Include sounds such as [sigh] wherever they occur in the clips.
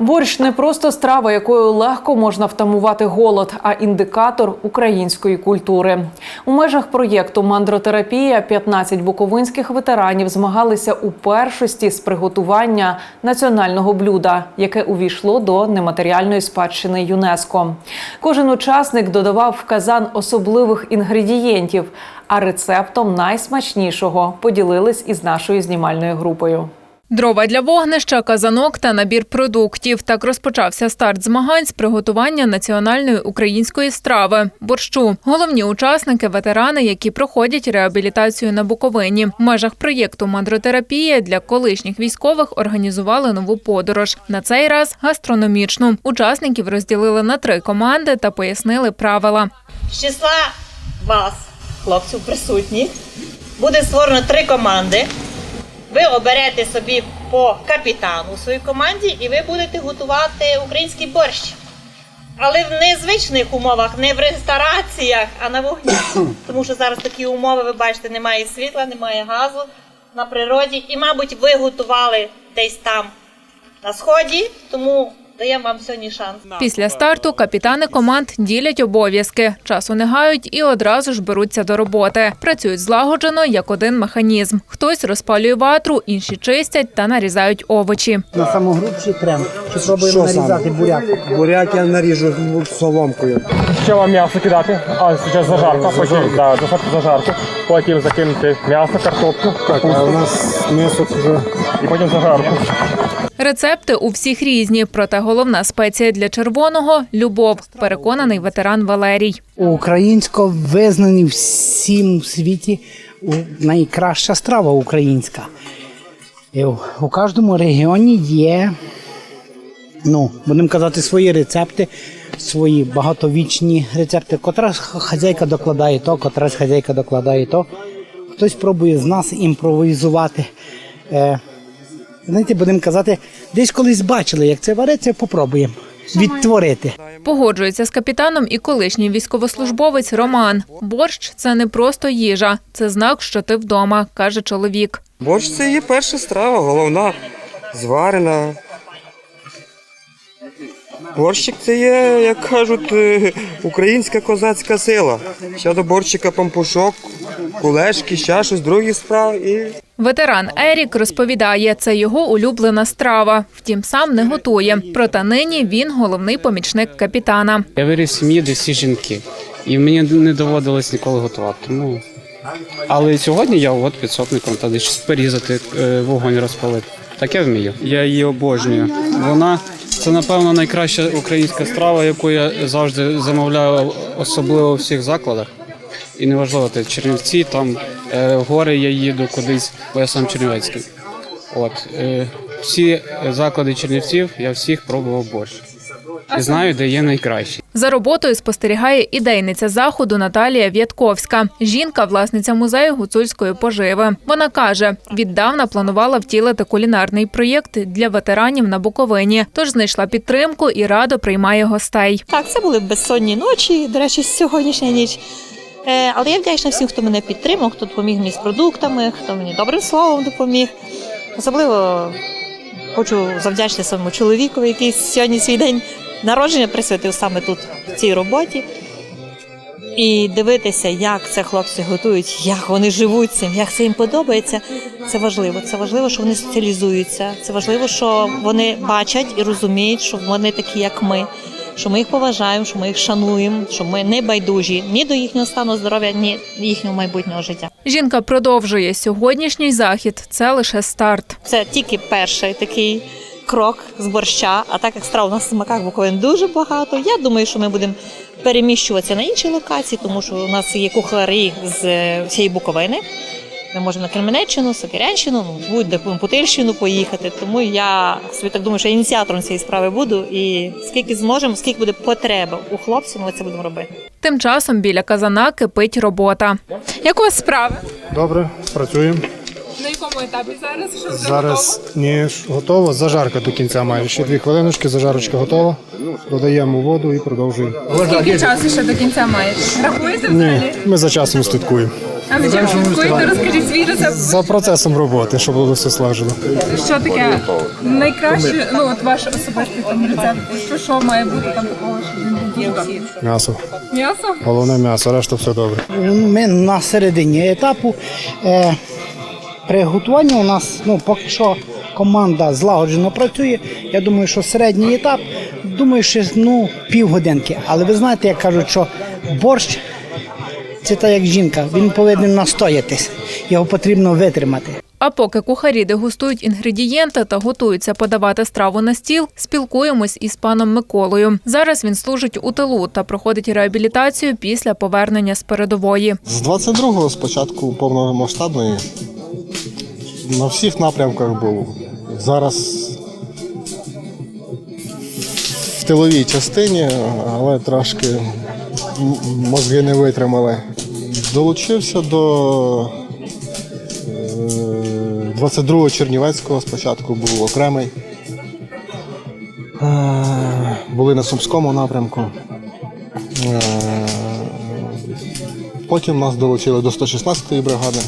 Борщ не просто страва, якою легко можна втамувати голод, а індикатор української культури. У межах проєкту Мандротерапія 15 буковинських ветеранів змагалися у першості з приготування національного блюда, яке увійшло до нематеріальної спадщини ЮНЕСКО. Кожен учасник додавав в казан особливих інгредієнтів, а рецептом найсмачнішого поділились із нашою знімальною групою. Дрова для вогнища, казанок та набір продуктів. Так розпочався старт змагань з приготування національної української страви борщу. Головні учасники ветерани, які проходять реабілітацію на Буковині. В межах проєкту Мандротерапія для колишніх військових організували нову подорож. На цей раз гастрономічну. Учасників розділили на три команди та пояснили правила. З числа вас, хлопців присутніх, буде створено три команди. Ви оберете собі по капітану у своїй команді і ви будете готувати український борщ. Але в незвичних умовах, не в рестораціях, а на вогні. [coughs] Тому що зараз такі умови, ви бачите, немає світла, немає газу на природі. І, мабуть, ви готували десь там на сході, тому даємо вам сьогодні шанс. Після старту капітани команд ділять обов'язки, часу не гають і одразу ж беруться до роботи. Працюють злагоджено як один механізм. Хтось розпалює ватру, інші чистять та нарізають овочі. На самогрубші крем. Чи пробуємо нарізати буряк? Буряк я наріжу соломкою. Ще вам м'ясо кидати, а зараз зажарка, потім да, зажарку, потім закинути м'ясо, картоплю, Так, а у нас м'ясо вже і потім зажарку. Рецепти у всіх різні, проте головна спеція для червоного любов. Переконаний ветеран Валерій. Українсько визнані всім у світі найкраща страва українська. І у- у кожному регіоні є, ну, будемо казати, свої рецепти, свої багатовічні рецепти. Котра хазяйка докладає то, котра хазяйка докладає то. Хтось пробує з нас імпровізувати. Знаєте, будемо казати, десь колись бачили, як це вариться, попробуємо відтворити. Погоджується з капітаном і колишній військовослужбовець Роман. Борщ це не просто їжа, це знак, що ти вдома, каже чоловік. Борщ це є перша страва, головна, зварена. Борщик це є, як кажуть, е, українська козацька сила. Ще до борщика пампушок, кулешки, ще щось, другі справи і Ветеран Ерік розповідає, це його улюблена страва. Втім, сам не готує. Проте нині він головний помічник капітана. Я виріс в сім'ї, де всі жінки, і мені не доводилось ніколи готувати. Тому... Але сьогодні я от підсобником та десь порізати, е, вогонь розпалити. Таке вмію. Я її обожнюю. Вона це, напевно, найкраща українська страва, яку я завжди замовляю, особливо у всіх закладах. І неважливо, це Чернівці, там е, гори я їду кудись, бо я сам Чернівецький. От е, всі заклади Чернівців я всіх пробував борщ. І знаю, де є найкращий. За роботою спостерігає ідейниця заходу Наталія В'ятковська. Жінка, власниця музею гуцульської поживи. Вона каже, віддавна планувала втілити кулінарний проєкт для ветеранів на Буковині, тож знайшла підтримку і радо приймає гостей. Так, це були безсонні ночі, до речі, сьогоднішня ніч. Е, але я вдячна всім, хто мене підтримав, хто допоміг мені з продуктами, хто мені добрим словом допоміг. Особливо хочу завдячити своєму чоловікові, який сьогодні свій день народження присвятив саме тут, в цій роботі. І дивитися, як це хлопці готують, як вони живуть цим, як це їм подобається. Це важливо. Це важливо, що вони соціалізуються. Це важливо, що вони бачать і розуміють, що вони такі, як ми, що ми їх поважаємо, що ми їх шануємо, що ми не байдужі ні до їхнього стану здоров'я, ні до їхнього майбутнього життя. Жінка продовжує сьогоднішній захід. Це лише старт. Це тільки перший такий крок з борща. А так як страв у нас в смаках Буковин дуже багато. Я думаю, що ми будемо переміщуватися на інші локації, тому що у нас є кухарі з е, всієї Буковини. Ми можемо на Кременеччину, Сокирянщину, ну, будь-де Путильщину поїхати. Тому я собі так думаю, що ініціатором цієї справи буду. І скільки зможемо, скільки буде потреба у хлопців, ми це будемо робити. Тим часом біля казана кипить робота. Як у вас справи? добре, працюємо. На якому етапі зараз? Що Зараз ні, готово. Зажарка до кінця майже. Ще дві хвилиночки, зажарочка готова. Додаємо воду і продовжуємо. Скільки часу ще до кінця маєте? Рахуєте Ні, ми за часом слідкуємо. А ви чим смакуєте? Розкажіть свій рецепт. За процесом роботи, щоб було все слажено. Що таке найкраще, ну от ваш особистий там рецепт? Що, що має бути там такого, що інгредієнтів? М'ясо. М'ясо? Головне м'ясо, решта все добре. Ми на середині етапу. Е, при готуванні у нас ну, поки що команда злагоджено працює. Я думаю, що середній етап, думаю, що ну, півгодинки. Але ви знаєте, як кажуть, що борщ це так як жінка, він повинен настоятись, його потрібно витримати. А поки кухарі дегустують інгредієнти та готуються подавати страву на стіл, спілкуємось із паном Миколою. Зараз він служить у тилу та проходить реабілітацію після повернення з передової. З 22-го спочатку повномасштабної на всіх напрямках був. Зараз в тиловій частині, але трошки мозги не витримали. Долучився до е, 22-го Чернівецького спочатку був окремий. Е, Були на Сумському напрямку. Е, Потім нас долучили до 116-ї бригади.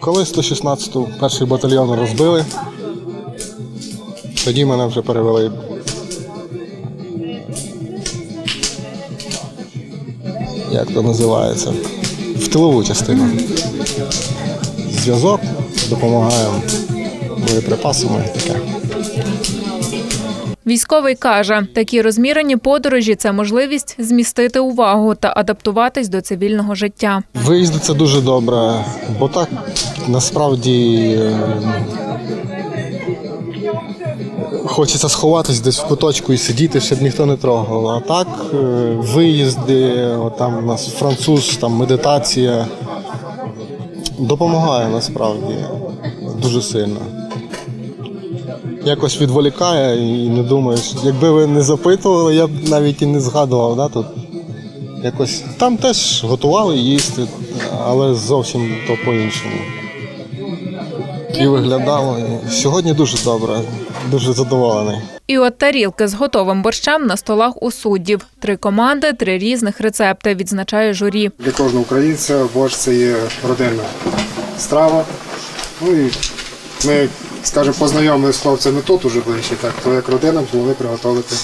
Коли 116-ту перший батальйон розбили, тоді мене вже перевели. Як то називається? В тилову частину. Зв'язок, допомагаємо боєприпасами і таке. Військовий каже, такі розмірені подорожі це можливість змістити увагу та адаптуватись до цивільного життя. Виїзди це дуже добре, бо так насправді хочеться сховатись десь в куточку і сидіти, щоб ніхто не трогав. А так е, виїзди, там у нас француз, там медитація допомагає насправді дуже сильно. Якось відволікає і не думаєш. Якби ви не запитували, я б навіть і не згадував, да, тут. Якось там теж готували їсти, але зовсім то по-іншому. І виглядало. І Сьогодні дуже добре, дуже задоволений. І от тарілки з готовим борщем на столах у суддів. Три команди, три різних рецепти, відзначає журі. Для кожного українця борщ це є родинна страва. Ну і ми, скажімо, познайомилися з хлопцями тут уже ближче, так, то як родина змогли приготувати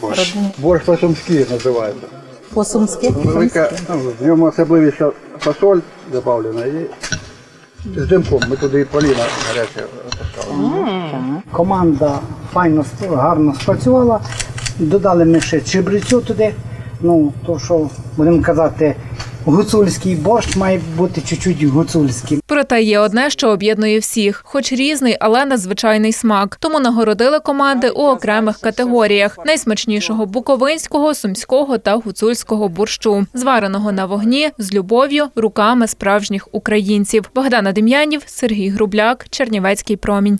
борщ. Борщ по-сумськи називається. По-сумськи. Велика, ну, в ньому особливість фасоль додавлена і з димком. Ми туди поліна гаряче опускали. Команда файно гарно спрацювала. Додали ми ще чебрецю туди. Ну, то що будемо казати, гуцульський борщ має бути чуть-чуть гуцульським. Проте є одне, що об'єднує всіх, хоч різний, але надзвичайний смак. Тому нагородили команди у окремих категоріях: найсмачнішого буковинського, сумського та гуцульського борщу, звареного на вогні з любов'ю руками справжніх українців. Богдана Дем'янів, Сергій Грубляк, Чернівецький промінь.